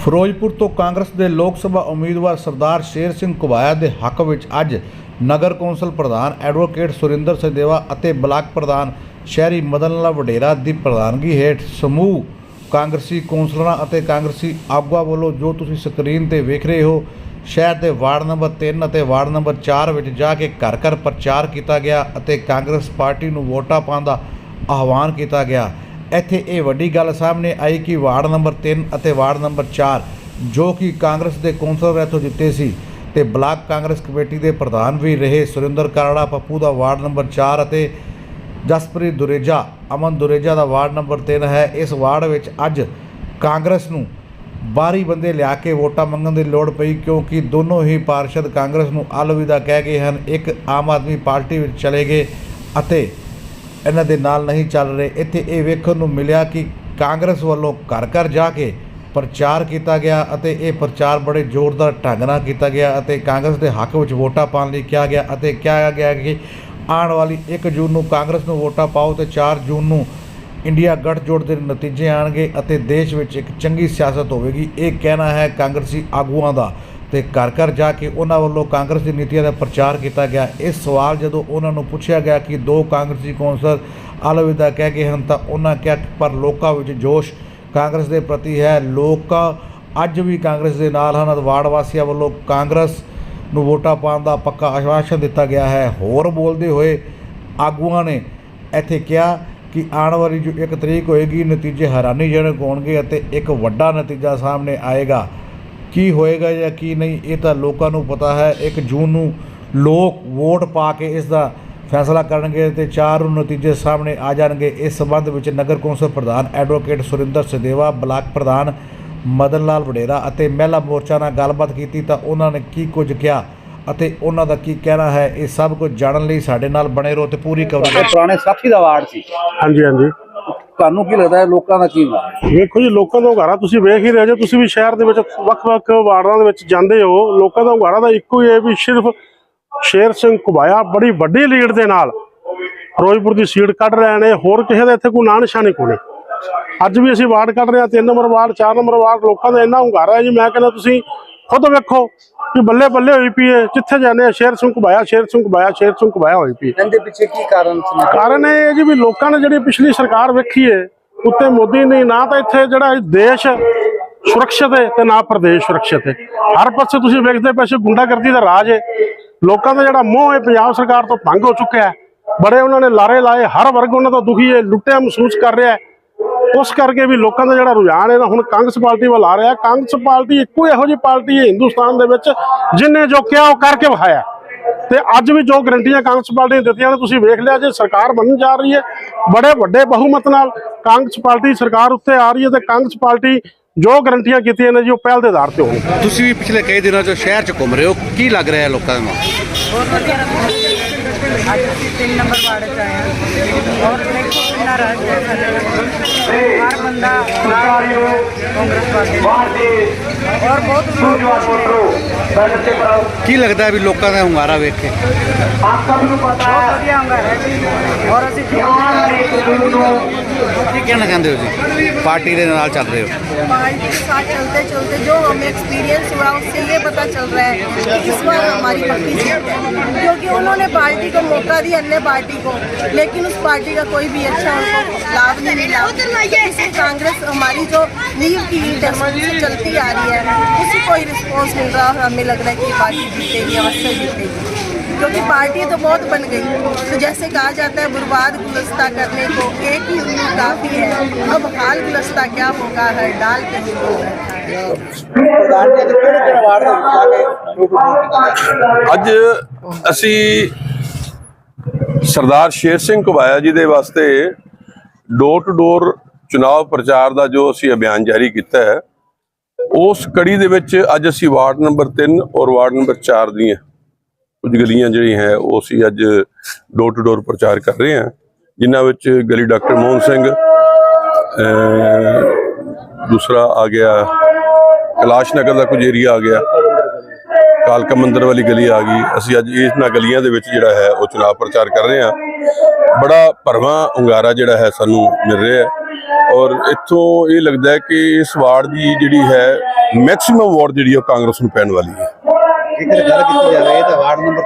ਫਿਰੋਜ਼ਪੁਰ ਤੋਂ ਕਾਂਗਰਸ ਦੇ ਲੋਕ ਸਭਾ ਉਮੀਦਵਾਰ ਸਰਦਾਰ ਸ਼ੇਰ ਸਿੰਘ ਕੁਬਾਇਆ ਦੇ ਹੱਕ ਵਿੱਚ ਅੱਜ ਨਗਰ ਕੌਂਸਲ ਪ੍ਰਧਾਨ ਐਡਵੋਕੇਟ ਸੁਰਿੰਦਰ ਸਦੇਵਾ ਅਤੇ ਬਲਾਕ ਪ੍ਰਧਾਨ ਸ਼ਹਿਰੀ ਮਦਨ ਲਾਲ ਵਡੇਰਾ ਦੀ ਪ੍ਰਧਾਨਗੀ ਹੇਠ ਸਮੂਹ ਕਾਂਗਰਸੀ ਕੌਂਸਲਰਾਂ ਅਤੇ ਕਾਂਗਰਸੀ ਆਗੂਆਂ ਵੱਲੋਂ ਜੋ ਤੁਸੀਂ ਸਕਰੀਨ ਤੇ ਵੇਖ ਰਹੇ ਹੋ, ਸ਼ਹਿਰ ਦੇ ਵਾਰਡ ਨੰਬਰ 3 ਅਤੇ ਵਾਰਡ ਨੰਬਰ 4 ਵਿੱਚ ਜਾ ਕੇ ਘਰ ਘਰ ਪ੍ਰਚਾਰ ਕੀਤਾ ਗਿਆ ਅਤੇ ਕਾਂਗਰਸ ਪਾਰਟੀ ਨੂੰ ਵੋਟਾਂ ਪਾਉਣ ਦਾ ਆਹਵਾਨ ਕੀਤਾ ਗਿਆ। ਇੱਥੇ ਇਹ ਵੱਡੀ ਗੱਲ ਸਾਹਮਣੇ ਆਈ ਕਿ ਵਾਰਡ ਨੰਬਰ 3 ਅਤੇ ਵਾਰਡ ਨੰਬਰ 4 ਜੋ ਕਿ ਕਾਂਗਰਸ ਦੇ ਕੌਂਸਲਰ ਇੱਥੋਂ ਜਿੱਤੇ ਸੀ ਤੇ ਬਲਾਕ ਕਾਂਗਰਸ ਕਮੇਟੀ ਦੇ ਪ੍ਰਧਾਨ ਵੀ ਰਹੇ, ਸੁਰਿੰਦਰ ਕਾਰੜਾ ਪੱਪੂ ਦਾ ਵਾਰਡ ਨੰਬਰ 4 ਅਤੇ ਜਸਪ੍ਰੀਤ ਦੁਰੇਜਾ, ਅਮਨ ਦੁਰੇਜਾ ਦਾ ਵਾਰਡ ਨੰਬਰ 3 ਹੈ। ਇਸ ਵਾਰਡ ਵਿੱਚ ਅੱਜ ਕਾਂਗਰਸ ਨੂੰ ਬਾਰੀ ਬੰਦੇ ਲਿਆ ਕੇ ਵੋਟਾਂ ਮੰਗਣ ਦੀ ਲੋੜ ਪਈ ਕਿਉਂਕਿ ਦੋਨੋਂ ਹੀ ਪਾਰਸ਼ਦ ਕਾਂਗਰਸ ਨੂੰ ਅਲਵਿਦਾ ਕਹਿ ਗਏ ਹਨ। ਇੱਕ ਆਮ ਆਦਮੀ ਪਾਰਟੀ ਵਿੱਚ ਚਲੇ ਗਏ ਅਤੇ ਇਹਨਾਂ ਦੇ ਨਾਲ ਨਹੀਂ ਚੱਲ ਰਹੇ। ਇੱਥੇ ਇਹ ਵੇਖਣ ਨੂੰ ਮਿਲਿਆ ਕਿ ਕਾਂਗਰਸ ਵੱਲੋਂ ਘਰ ਘਰ ਜਾ ਕੇ ਪ੍ਰਚਾਰ ਕੀਤਾ ਗਿਆ ਅਤੇ ਇਹ ਪ੍ਰਚਾਰ ਬੜੇ ਜ਼ੋਰਦਾਰ ਢੰਗ ਨਾਲ ਕੀਤਾ ਗਿਆ ਅਤੇ ਕਾਂਗਰਸ ਦੇ ਹੱਕ ਵਿੱਚ ਵੋਟਾਂ ਪਾਉਣ ਲਈ ਕਿਹਾ ਗਿਆ ਅਤੇ ਕਿਹਾ ਗਿਆ ਕਿ ਆਉਣ ਵਾਲੀ 1 ਜੂਨ ਨੂੰ ਕਾਂਗਰਸ ਨੂੰ ਵੋਟਾਂ ਪਾਓ ਤੇ 4 ਜੂਨ ਨੂੰ ਇੰਡੀਆ ਗੱਠਜੋੜ ਦੇ ਨਤੀਜੇ ਆਣਗੇ ਅਤੇ ਦੇਸ਼ ਵਿੱਚ ਇੱਕ ਚੰਗੀ ਸਿਆਸਤ ਹੋਵੇਗੀ। ਇਹ ਕਹਿਣਾ ਹੈ ਕਾਂਗਰਸੀ ਆਗੂਆਂ ਦਾ। ਤੇ ਘਰ ਘਰ ਜਾ ਕੇ ਉਹਨਾਂ ਵੱਲੋਂ ਕਾਂਗਰਸ ਦੀ ਨੀਤੀਆਂ ਦਾ ਪ੍ਰਚਾਰ ਕੀਤਾ ਗਿਆ। ਇਸ ਸਵਾਲ ਜਦੋਂ ਉਹਨਾਂ ਨੂੰ ਪੁੱਛਿਆ ਗਿਆ ਕਿ ਦੋ ਕਾਂਗਰਸੀ ਕੌਂਸਲ ਅਲਵਿਦਾ ਕਹਿ ਗਏ ਹਨ ਤਾਂ ਉਹਨਾਂ ਕਿਹਾ ਪਰ ਲੋਕਾਂ ਵਿੱਚ ਜੋਸ਼ ਕਾਂਗਰਸ ਦੇ ਪ੍ਰਤੀ ਹੈ। ਲੋਕ ਅੱਜ ਵੀ ਕਾਂਗਰਸ ਦੇ ਨਾਲ ਹਨ। ਅਤੇ ਵਾਰਡ ਵਾਸੀਆਂ ਵੱਲੋਂ ਕਾਂਗਰਸ ਨੂੰ ਵੋਟਾਂ ਪਾਉਣ ਦਾ ਪੱਕਾ ਆਸ਼ਵਾਸਨ ਦਿੱਤਾ ਗਿਆ ਹੈ। ਹੋਰ ਬੋਲਦੇ ਹੋਏ ਆਗੂਆਂ ਨੇ ਇੱਥੇ ਕਿਹਾ ਕਿ ਆਉਣ ਵਾਲੀ ਜੋ ਇੱਕ ਤਰੀਕ ਹੋਏਗੀ, ਨਤੀਜੇ ਹੈਰਾਨੀਜਨਕ ਹੋਣਗੇ ਅਤੇ ਇੱਕ ਵੱਡਾ ਨਤੀਜਾ ਸਾਹਮਣੇ ਆਏਗਾ। ਕੀ ਹੋਏਗਾ ਜਾਂ ਕੀ ਨਹੀਂ ਇਹ ਤਾਂ ਲੋਕਾਂ ਨੂੰ ਪਤਾ ਹੈ। 1 ਜੂਨ ਨੂੰ ਲੋਕ ਵੋਟ ਪਾ ਕੇ ਇਸ ਦਾ ਫੈਸਲਾ ਕਰਨਗੇ ਤੇ 4 ਨੂੰ ਨਤੀਜੇ ਸਾਹਮਣੇ ਆ ਜਾਣਗੇ। ਇਸ ਸਬੰਧ ਵਿੱਚ ਨਗਰ ਕੌਂਸਲ ਪ੍ਰਧਾਨ ਐਡਵੋਕੇਟ ਸੁਰਿੰਦਰ ਸਦੇਵਾ ਬਲਾਕ ਪ੍ਰਧਾਨ ਮਦਨ ਲਾਲ ਵਡੇਰਾ ਅਤੇ ਮਹਿਲਾ ਮੋਰਚਾ ਨਾਲ ਗੱਲਬਾਤ ਕੀਤੀ ਤਾਂ ਉਹਨਾਂ ਨੇ ਕੀ ਕੁਝ ਕਿਹਾ ਅਤੇ ਉਹਨਾਂ ਦਾ ਕੀ ਕਹਿਣਾ ਹੈ ਇਹ ਸਭ ਕੁਝ ਜਾਣਨ ਲਈ ਸਾਡੇ ਨਾਲ ਬਣੇ ਰਹੋ ਤੇ ਪੂਰੀ ਕਵਰੇਜ ਪੁਰਾਣੇ ਸਾਥੀ ਦਾ ਵਾਰਡ ਸੀ। ਹਾਂਜੀ ਹਾਂਜੀ। ਤੁਹਾਨੂੰ ਕੀ ਲੱਗਦਾ ਹੈ ਲੋਕਾਂ ਦਾ ਕੀ ਨਾਮ ਹੈ? ਵੇਖੋ ਜੀ, ਲੋਕਾਂ ਦਾ ਹੁੰਗਾਰਾ ਤੁਸੀਂ ਵੇਖ ਹੀ ਰਹੇ ਜੇ, ਤੁਸੀਂ ਵੀ ਸ਼ਹਿਰ ਦੇ ਵਿੱਚ ਵੱਖ-ਵੱਖ ਵਾਰਡਾਂ ਦੇ ਵਿੱਚ ਜਾਂਦੇ ਹੋ, ਲੋਕਾਂ ਦਾ ਹੁੰਗਾਰਾ ਤਾਂ ਇੱਕੋ ਹੀ ਹੈ ਵੀ ਸਿਰਫ ਸ਼ੇਰ ਸਿੰਘ ਕੁਬਾਇਆ ਬੜੀ ਵੱਡੀ ਲੀਡ ਦੇ ਨਾਲ ਫਿਰੋਜ਼ਪੁਰ ਦੀ ਸੀਟ ਕੱਢ ਰਹੇ ਨੇ, ਹੋਰ ਕਿਸੇ ਦਾ ਇੱਥੇ ਕੋਈ ਨਾਂ ਨਿਸ਼ਾਨੀ ਕੋਈ ਅੱਜ ਵੀ ਅਸੀਂ ਵਾਰਡ ਕੱਢ ਰਹੇ ਹਾਂ 3 ਨੰਬਰ ਵਾਰਡ 4 ਨੰਬਰ ਵਾਰਡ, ਲੋਕਾਂ ਦਾ ਇੰਨਾ ਹੁੰਗਾਰਾ ਹੈ ਜੀ, ਮੈਂ ਕਹਿੰਦਾ ਤੁਸੀਂ ਖੁਦ ਵੇਖੋ ਕਿ ਬੱਲੇ ਬੱਲੇ ਹੋਈ ਪਈ ਹੈ ਜਿੱਥੇ ਜਾਂਦੇ ਆ ਸ਼ੇਰ ਸਿੰਘ ਕੁਬਾਇਆ ਸ਼ੇਰ ਸਿੰਘ ਕੁਬਾਇਆ ਸ਼ੇਰ ਸਿੰਘ ਕੁਬਾਇਆ ਹੋਈ ਪਈ ਇਹਦੇ ਪਿੱਛੇ ਕੀ ਕਾਰਨ ਸੀ? ਕਾਰਨ ਇਹ ਹੈ ਜੀ ਵੀ ਲੋਕਾਂ ਨੇ ਜਿਹੜੀ ਪਿਛਲੀ ਸਰਕਾਰ ਵੇਖੀ ਹੈ ਉੱਤੇ ਮੋਦੀ ਨੇ ਨਾ ਤਾਂ ਇੱਥੇ ਜਿਹੜਾ ਦੇਸ਼ ਸੁਰੱਖਿਅਤ ਹੈ ਤੇ ਨਾ ਪ੍ਰਦੇਸ਼ ਸੁਰੱਖਿਅਤ ਹੈ। ਹਰ ਪਾਸੇ ਤੁਸੀਂ ਵੇਖਦੇ ਪੈਸੇ ਗੁੰਡਾਗਰਦੀ ਦਾ ਰਾਜ ਹੈ। ਲੋਕਾਂ ਦਾ ਜਿਹੜਾ ਮੋਹ ਹੈ ਪੰਜਾਬ ਸਰਕਾਰ ਤੋਂ ਭੰਗ ਹੋ ਚੁੱਕਿਆ ਹੈ। ਬੜੇ ਉਹਨਾਂ ਨੇ ਲਾਰੇ ਲਾਏ ਹਰ ਵਰਗ ਉਹਨਾਂ ਤੋਂ ਦੁਖੀ ਹੈ ਲੁੱਟਿਆ ਮਹਿਸੂਸ ਕਰ ਰਿਹਾ ਹੈ। ਉਸ ਕਰਕੇ ਵੀ ਲੋਕਾਂ ਦਾ ਜਿਹੜਾ ਰੁਝਾਨ ਹੈ ਨਾ, ਹੁਣ ਕਾਂਗਰਸ ਪਾਰਟੀ ਵੱਲ ਆ ਰਿਹਾ ਕਾਂਗਰਸ ਪਾਰਟੀ ਇੱਕੋ ਇਹੋ ਜਿਹੀ ਪਾਰਟੀ ਹੈ ਹਿੰਦੁਸਤਾਨ ਦੇ ਵਿੱਚ, ਜਿਨੇ ਜੋ ਕਿਹਾ ਉਹ ਕਰਕੇ ਵਿਖਾਇਆ। ਤੇ ਅੱਜ ਵੀ ਜੋ ਗਰੰਟੀਆਂ ਕਾਂਗਰਸ ਪਾਰਟੀ ਨੇ ਦਿੱਤੀਆਂ ਨੇ, ਤੁਸੀਂ ਵੇਖ ਲਿਆ ਜੇ, ਸਰਕਾਰ ਬਣਨ ਜਾ ਰਹੀ ਹੈ, ਬੜੇ ਵੱਡੇ ਬਹੁਮਤ ਨਾਲ ਕਾਂਗਰਸ ਪਾਰਟੀ ਸਰਕਾਰ ਉੱਤੇ ਆ ਰਹੀ ਹੈ ਤੇ ਕਾਂਗਰਸ ਪਾਰਟੀ ਜੋ ਗਰੰਟੀਆਂ ਕੀਤੀਆਂ ਨੇ ਜੀ, ਉਹ ਪਹਿਲ ਦੇ ਆਧਾਰ ਤੇ ਹੋਣ ਤੁਸੀਂ ਵੀ ਪਿਛਲੇ ਕਈ ਦਿਨਾਂ ਤੋਂ ਸ਼ਹਿਰ 'ਚ ਘੁੰਮ ਰਹੇ ਹੋ, ਕੀ ਲੱਗ ਰਿਹਾ ਹੈ ਲੋਕਾਂ ਦੇ ਮਨ ਅੱਜ ਅਸੀਂ ਤਿੰਨ ਨੰਬਰ ਵਾਰਡ 'ਚ ਆਏ ਹਾਂ। ਔਰ ਦੇਖੋ ਕਿੰਨਾ ਰਸ਼ ਹੈ ਸਾਡੇ ਨਾਲ। ਹਰ ਬੰਦਾ ਕਾਂਗਰਸ ਪਾਰਟੀ ਔਰ ਬਹੁਤ ਲੋਕ ਕੀ ਲੱਗਦਾ ਹੈ ਵੀ ਲੋਕਾਂ ਦਾ ਹੁੰਗਾਰਾ ਵੇਖ ਕੇ? ਬਹੁਤ ਵਧੀਆ ਹੁੰਦਾ ਹੈ। ਔਰ ਅਸੀਂ ਕਹਿਣਾ ਚਾਹੁੰਦੇ ਹੋ ਜੀ ਪਾਰਟੀ ਦੇ ਨਾਲ ਚੱਲ ਰਹੇ ਹੋ पार्टी के साथ चलते चलते जो हमें एक्सपीरियंस हुआ उससे ये पता चल रहा है कि इस बार हमारी पक्की जीत है क्योंकि उन्होंने पार्टी को मौका दिया अन्य पार्टी को लेकिन उस पार्टी का कोई भी अच्छा उनको लाभ नहीं मिला इसमें कांग्रेस हमारी जो नींव की ईंट है उससे चलती आ रही है उसी को ही रिस्पॉन्स मिल रहा है और हमें लग रहा है कि ये पार्टी जीतेगी अवश्य जीतेगी क्योंकि पार्टी तो बहुत बन गई तो जैसे कहा जाता है बर्बाद गुलस्ता करने को एक ही उम्मीद काफी है अब हाल गुलस्ता क्या होगा हर डाल पे ही हो रखा है ਪ੍ਰਧਾਨ ਜੀ ਅੱਜ ਕਿਹੜੇ ਕਿਹੜੇ ਵਾਰਡ ਦੇ ਵਿੱਚ ਜਾ ਕੇ ਲੋਕ ਵੋਟ ਕੀਤਾ ਅੱਜ ਅਸੀਂ ਸਰਦਾਰ ਸ਼ੇਰ ਸਿੰਘ ਘੁਬਾਇਆ ਜੀ ਦੇ ਵਾਸਤੇ ਡੋਰ ਟੂ ਡੋਰ ਚੁਣਾਵ ਪ੍ਰਚਾਰ ਦਾ ਜੋ ਅਸੀਂ ਅਭਿਆਨ ਜਾਰੀ ਕੀਤਾ ਹੈ ਉਸ ਕੜੀ ਦੇ ਵਿੱਚ ਅੱਜ ਅਸੀਂ ਵਾਰਡ ਨੰਬਰ 3 ਔਰ ਵਾਰਡ ਨੰਬਰ 4 ਦੀਆਂ ਕੁਝ ਗਲੀਆਂ ਜਿਹੜੀਆਂ ਹੈ, ਉਹ ਅਸੀਂ ਅੱਜ ਡੋਰ ਟੂ ਡੋਰ ਪ੍ਰਚਾਰ ਕਰ ਰਹੇ ਹਾਂ, ਜਿਨ੍ਹਾਂ ਵਿੱਚ ਗਲੀ ਡਾਕਟਰ ਮੋਹਨ ਸਿੰਘ ਦੂਸਰਾ ਆ ਗਿਆ, ਕੈਲਾਸ਼ ਨਗਰ ਦਾ ਕੁਝ ਏਰੀਆ ਆ ਗਿਆ, ਕਾਲਕਾ ਮੰਦਰ ਵਾਲੀ ਗਲੀ ਆ ਗਈ। ਅਸੀਂ ਅੱਜ ਇਹਨਾਂ ਗਲੀਆਂ ਦੇ ਵਿੱਚ ਜਿਹੜਾ ਹੈ, ਉਹ ਚੁਣਾਵ ਪ੍ਰਚਾਰ ਕਰ ਰਹੇ ਹਾਂ। ਬੜਾ ਭਰਵਾਂ ਹੁੰਗਾਰਾ ਜਿਹੜਾ ਹੈ, ਸਾਨੂੰ ਮਿਲ ਰਿਹਾ ਹੈ। ਔਰ ਇੱਥੋਂ ਇਹ ਲੱਗਦਾ ਹੈ ਕਿ ਇਸ ਵਾਰਡ ਦੀ ਜਿਹੜੀ ਹੈ ਮੈਕਸਿਮਮ ਵਾਰਡ ਜਿਹੜੀ ਆ ਕਾਂਗਰਸ ਨੂੰ ਪੈਣ ਵਾਲੀ ਹੈ। ਜੇਕਰ ਗੱਲ ਕੀਤੀ ਜਾਵੇ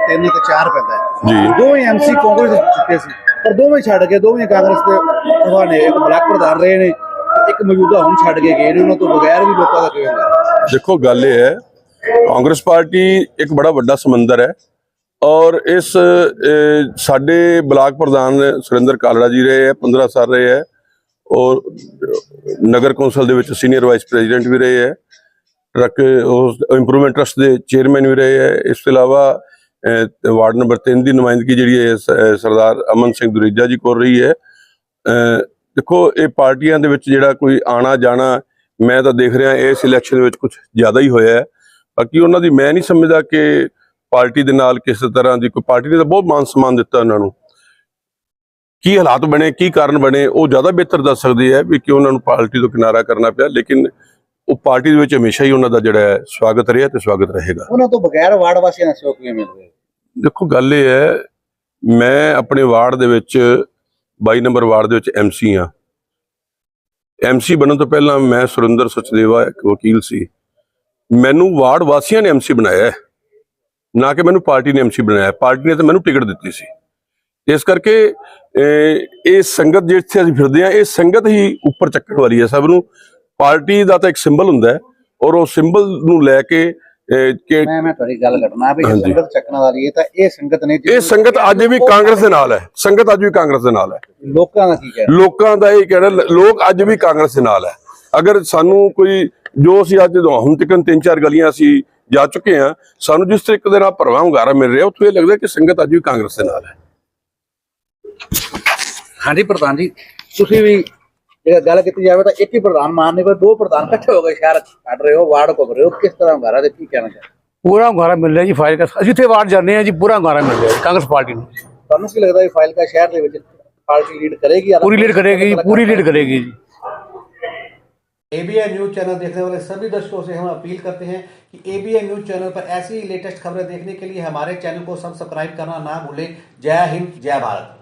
3 ਤੇ 4 ਪੈਂਦਾ ਹੈ। ਜੀ। ਦੋਵੇਂ ਐਮਸੀ ਕਾਂਗਰਸ ਦੇ ਚੁੱਕੇ ਸੀ। ਪਰ ਦੋਵੇਂ ਛੱਡ ਕੇ ਦੋਵੇਂ ਕਾਂਗਰਸ ਦੇ ਪ੍ਰਧਾਨ ਨੇ ਇੱਕ ਬਲਾਕ ਪ੍ਰਧਾਨ ਰਹੇ ਨੇ ਇੱਕ ਮੌਜੂਦਾ ਹੁਣ ਛੱਡ ਕੇ ਗਏ ਨੇ ਉਹਨਾਂ ਤੋਂ ਬਗੈਰ ਵੀ ਲੋਕਾਂ ਦਾ ਕਿਵੇਂ ਹੁੰਦਾ? ਦੇਖੋ ਗੱਲ ਇਹ ਹੈ ਕਾਂਗਰਸ ਪਾਰਟੀ ਇੱਕ ਬੜਾ ਵੱਡਾ ਸਮੁੰਦਰ ਹੈ ਔਰ ਇਸ ਸਾਡੇ ਬਲਾਕ ਪ੍ਰਧਾਨ ਸੁਰਿੰਦਰ ਕਾਲੜਾ ਜੀ ਰਹੇ ਹੈ 15 ਸਾਲ ਰਹੇ ਹੈ ਔਰ ਨਗਰ ਕੌਂਸਲ ਦੇ ਵਿੱਚ ਸੀਨੀਅਰ ਵਾਈਸ ਪ੍ਰੈਜ਼ੀਡੈਂਟ ਵੀ ਰਹੇ ਹੈ ਟਰੱਕ ਉਸ ਇੰਪਰੂਵਮੈਂਟ ਟਰਸਟ ਦੇ ਚੇਅਰਮੈਨ ਵੀ ਰਹੇ ਹੈ। ਇਸ ਤੋਂ ਇਲਾਵਾ ਵਾਰਡ ਨੰਬਰ 3 ਦੀ ਨੁਮਾਇੰਦਗੀ ਜਿਹੜੀ ਹੈ ਸਰਦਾਰ ਅਮਨ ਸਿੰਘ ਦੁਰੇਜਾ ਜੀ ਕਰ ਰਹੀ ਹੈ। ਦੇਖੋ, ਇਹ ਪਾਰਟੀਆਂ ਦੇ ਵਿੱਚ ਜਿਹੜਾ ਕੋਈ ਆਣਾ ਜਾਣਾ ਮੈਂ ਤਾਂ ਦੇਖ ਰਿਹਾ, ਇਸ ਇਲੈਕਸ਼ਨ ਵਿੱਚ ਕੁਝ ਜ਼ਿਆਦਾ ਹੀ ਹੋਇਆ ਹੈ। ਬਾਕੀ ਉਹਨਾਂ ਦੀ ਮੈਂ ਨਹੀਂ ਸਮਝਦਾ ਕਿ ਪਾਰਟੀ ਦੇ ਨਾਲ ਕਿਸੇ ਤਰ੍ਹਾਂ ਦੀ ਕੋਈ ਪਾਰਟੀ ਨੇ ਤਾਂ ਬਹੁਤ ਮਾਨ ਸਨਮਾਨ ਦਿੱਤਾ ਉਹਨਾਂ ਨੂੰ। ਕੀ ਹਾਲਾਤ ਬਣੇ, ਕੀ ਕਾਰਨ ਬਣੇ, ਉਹ ਜ਼ਿਆਦਾ ਬਿਹਤਰ ਦੱਸ ਸਕਦੇ ਹੈ ਵੀ ਕਿ ਉਹਨਾਂ ਨੂੰ ਪਾਰਟੀ ਤੋਂ ਕਿਨਾਰਾ ਕਰਨਾ ਪਿਆ, ਲੇਕਿਨ ਉਹ ਪਾਰਟੀ ਦੇ ਵਿੱਚ ਹਮੇਸ਼ਾ ਹੀ ਉਹਨਾਂ ਦਾ ਜਿਹੜਾ ਸਵਾਗਤ ਰਿਹਾ ਤੇ ਸਵਾਗਤ ਰਹੇਗਾ। ਉਹਨਾਂ ਤੋਂ ਬਗੈਰ ਵਾਰਡ ਵਾਸੀਆਂ ਦਾ ਸਹਿਯੋਗ ਕਿਵੇਂ ਮਿਲ ਰਿਹਾ? ਦੇਖੋ ਗੱਲ ਇਹ ਹੈ ਮੈਂ ਆਪਣੇ ਵਾਰਡ ਦੇ ਵਿੱਚ 22 ਨੰਬਰ ਵਾਰਡ ਦੇ ਵਿੱਚ ਐਮਸੀ ਆ ਐਮਸੀ ਬਣਨ ਤੋਂ ਪਹਿਲਾਂ ਮੈਂ ਸੁਰਿੰਦਰ ਸਚਦੇਵਾ ਇੱਕ ਵਕੀਲ ਸੀ। ਮੈਨੂੰ ਵਾਰਡ ਵਾਸੀਆਂ ਨੇ ਐਮਸੀ ਬਣਾਇਆ ਨਾ ਕਿ ਮੈਨੂੰ ਪਾਰਟੀ ਨੇ ਐਮਸੀ ਬਣਾਇਆ ਪਾਰਟੀ ਨੇ ਤਾਂ ਮੈਨੂੰ ਟਿਕਟ ਦਿੱਤੀ ਸੀ। ਇਸ ਕਰਕੇ ਇਹ ਇਹ ਸੰਗਤ ਜਿੱਥੇ ਅਸੀਂ ਫਿਰਦੇ ਆ ਇਹ ਸੰਗਤ ਹੀ ਉੱਪਰ ਚੱਕਣ ਵਾਲੀ ਹੈ ਸਭ ਨੂੰ। ਪਾਰਟੀ ਦਾ ਤਾਂ ਇੱਕ ਸਿੰਬਲ ਹੁੰਦਾ ਹੈ ਔਰ ਉਹ ਸਿੰਬਲ ਨੂੰ ਲੈ ਕੇ ਕਿ ਮੈਂ ਮੈਂ ਤੁਹਾਡੀ ਗੱਲ ਕਰਨਾ ਵੀ। ਸੰਗਤ ਚੱਕਣ ਵਾਲੀ ਹੈ ਤਾਂ ਇਹ ਸੰਗਤ ਨੇ ਇਹ ਸੰਗਤ ਅੱਜ ਵੀ ਕਾਂਗਰਸ ਦੇ ਨਾਲ ਹੈ। ਸੰਗਤ ਅੱਜ ਵੀ ਕਾਂਗਰਸ ਦੇ ਨਾਲ ਹੈ। ਲੋਕਾਂ ਦਾ ਕੀ ਕਹਿਣਾ? ਲੋਕਾਂ ਦਾ ਇਹ ਕਹਿਣਾ ਲੋਕ ਅੱਜ ਵੀ ਕਾਂਗਰਸ ਦੇ ਨਾਲ ਹੈ। ਅਗਰ ਸਾਨੂੰ ਕੋਈ ਜੋ ਅਸੀਂ ਅੱਜ ਹੁਣ ਤੱਕ ਤਿੰਨ ਚਾਰ ਗਲੀਆਂ ਅਸੀਂ ਜਾ ਚੁੱਕੇ ਹਾਂ ਸਾਨੂੰ ਜਿਸ ਤਰੀਕੇ ਦੇ ਨਾਲ ਭਰਵਾਂ ਹੁੰਗਾਰਾ ਮਿਲ ਰਿਹਾ ਉੱਥੇ ਇਹ ਲੱਗਦਾ ਕਿ ਸੰਗਤ ਅੱਜ ਵੀ ਕਾਂਗਰਸ ਦੇ ਨਾਲ ਹੈ। ਹਾਂਜੀ ਪ੍ਰਧਾਨ ਜੀ ਤੁਸੀਂ ਵੀ ਜੇ ਗੱਲ ਕੀਤੀ ਜਾਵੇ ਤਾਂ ਇੱਕ ਹੀ ਪ੍ਰਧਾਨ ਮਾਨਨੇ ਪਰ ਦੋ ਪ੍ਰਧਾਨ ਇਕੱਠੇ ਹੋ ਗਏ ਸ਼ਹਿਰ ਕੱਢ ਰਹੇ ਹੋ ਵਾਰਡ ਘੁੰਮ ਰਹੇ ਹੋ ਕਿਸ ਤਰ੍ਹਾਂ ਹੁੰਗਾਰਾ ਦੇ ਕੀ ਕਹਿਣਾ ਚਾਹੁੰਦੇ ਪੂਰਾ ਹੁੰਗਾਰਾ ਮਿਲ ਰਿਹਾ ਜੀ ਫਾਇਲ ਦਾ ਅਸੀਂ ਇੱਥੇ ਵਾਰਡ ਜਾਂਦੇ ਹਾਂ ਜੀ ਪੂਰਾ ਹੁੰਗਾਰਾ ਮਿਲ ਰਿਹਾ ਜੀ ਕਾਂਗਰਸ ਪਾਰਟੀ ਨੂੰ ਤੁਹਾਨੂੰ ਕੀ ਲੱਗਦਾ ਹੈ ਫਾਈਲ ਕਾ ਸ਼ਹਿਰ ਦੇ ਵਿੱਚ ਪਾਰਟੀ ਲੀਡ ਕਰੇਗੀ ਜਾਂ ਪੂਰੀ ਲੀਡ ਕਰੇਗੀ ਜੀ ਪੂਰੀ ਲੀਡ ਕਰੇਗੀ ਜੀ एबीएन न्यूज चैनल देखने वाले सभी दर्शकों से हम अपील करते हैं कि एबीएन न्यूज चैनल पर ऐसी ही लेटेस्ट खबरें देखने के लिए हमारे चैनल को सब्सक्राइब करना ना भूलें जय हिंद जय भारत